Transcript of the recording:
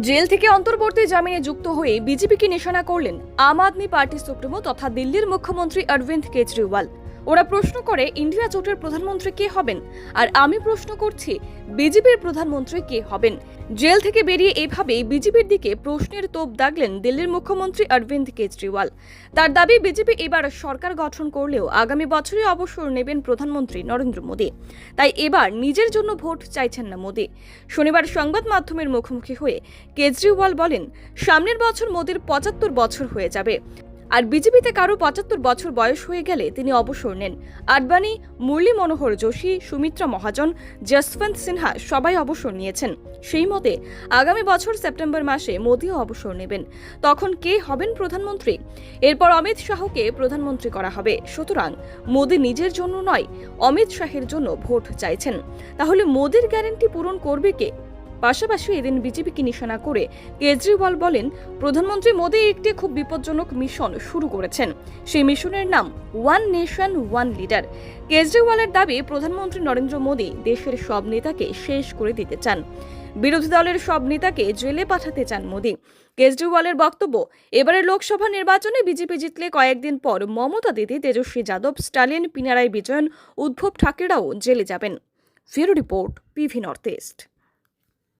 Jail থেকে অন্তর্বর্তী জামিনে যুক্ত হয়ে বিজেপিকে নিশানা করলেন আম আদমি পার্টি সুপ্রিমো তথা দিল্লির মুখ্যমন্ত্রী অরবিন্দ কেজরিওয়াল। ওরা প্রশ্ন করে, ইন্ডিয়া জোটের প্রধানমন্ত্রী কে হবেন? আর আমি প্রশ্ন করছি, বিজেপির প্রধানমন্ত্রী কে হবেন? জেল থেকে বেরিয়ে এভাবে বিজেপির দিকে প্রশ্নের তোপ দাগলেন দিল্লির মুখ্যমন্ত্রী অরবিন্দ কেজরিওয়াল। তার দাবি, বিজেপি এবার সরকার গঠন করলেও আগামী বছরে অবসর নেবেন প্রধানমন্ত্রী নরেন্দ্র মোদী। তাই এবার নিজের জন্য ভোট চাইছেন না মোদী। শনিবার সংবাদ মাধ্যমের মুখোমুখি হয়ে কেজরিওয়াল বলেন, সামনের বছর মোদীর পঁচাত্তর বছর হয়ে যাবে। আর বিজেপিতে কারও পঁচাত্তর বছর বয়স হয়ে গেলে তিনি অবসর নেন। আডবাণী, মুরলী মনোহর যোশী, সুমিত্রা মহাজন, যশবন্ত সিনহা সবাই অবসর নিয়েছেন। সেই মতে আগামী বছর সেপ্টেম্বর মাসে মোদীও অবসর নেবেন। তখন কে হবেন প্রধানমন্ত্রী? এরপর অমিত শাহকে প্রধানমন্ত্রী করা হবে। সুতরাং মোদী নিজের জন্য নয়, অমিত শাহের জন্য ভোট চাইছেন। তাহলে মোদীর গ্যারেন্টি পূরণ করবে কে? পাশাপাশি এদিন বিজেপিকে নিশানা করে কেজরিওয়াল বলেন, প্রধানমন্ত্রী মোদী একটি খুব বিপজ্জনক মিশন শুরু করেছেন। সেই মিশনের নাম ওয়ান নেশন ওয়ান লিডার কেজরিওয়ালের দাবি, প্রধানমন্ত্রী নরেন্দ্র মোদী দেশের সব নেতাকে শেষ করে দিতে চান। বিরোধী দলের সব নেতাকে জেলে পাঠাতে চান মোদী। কেজরিওয়ালের বক্তব্য, এবারের লোকসভা নির্বাচনে বিজেপি জিতলে কয়েকদিন পর মমতা দিদি, তেজস্বী যাদব, স্টালিন, পিনারাই বিজয়ন, উদ্ধব ঠাকরেরাও জেলে যাবেন। ফেরো রিপোর্ট পিভি নর্থ ইস্ট।